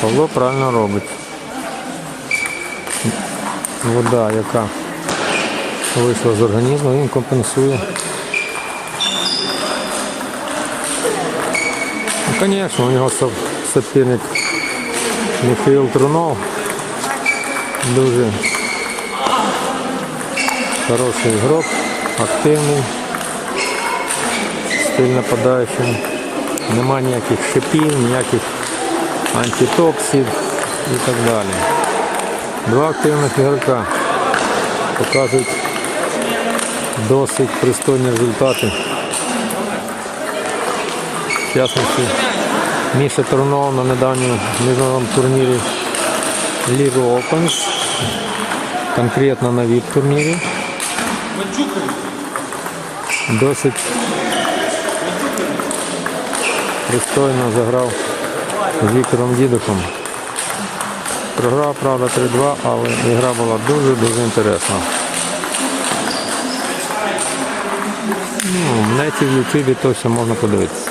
Павло правильно робить. Вода, яка вийшла з організму, він компенсує. Ну, звісно, у нього соперник Михайло Трунов. Дуже хороший ігрок, активний, стиль нападаючий. Нема ніяких шипів, ніяких антитоксів і так далі. Два активних ігрока показують досить пристойні результати. В частності Міша Турнов на недавньому міжнародному турнірі Лігу Opens, конкретно на VIP турнірі. Досить пристойно заграв з Віктором Дідухом. Програв, правда, 3-2, але ігра була дуже-дуже інтересна. Ну, в неті в Ютубі то можна подивитися.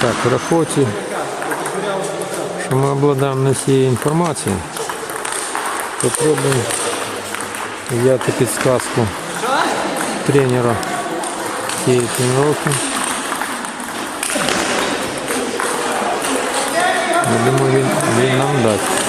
Так, в рахоті, що ми обладаємо не всією інформацією, попробуємо взяти підсказку тренера цієї тренировки. Я думаю, він, він нам дасть.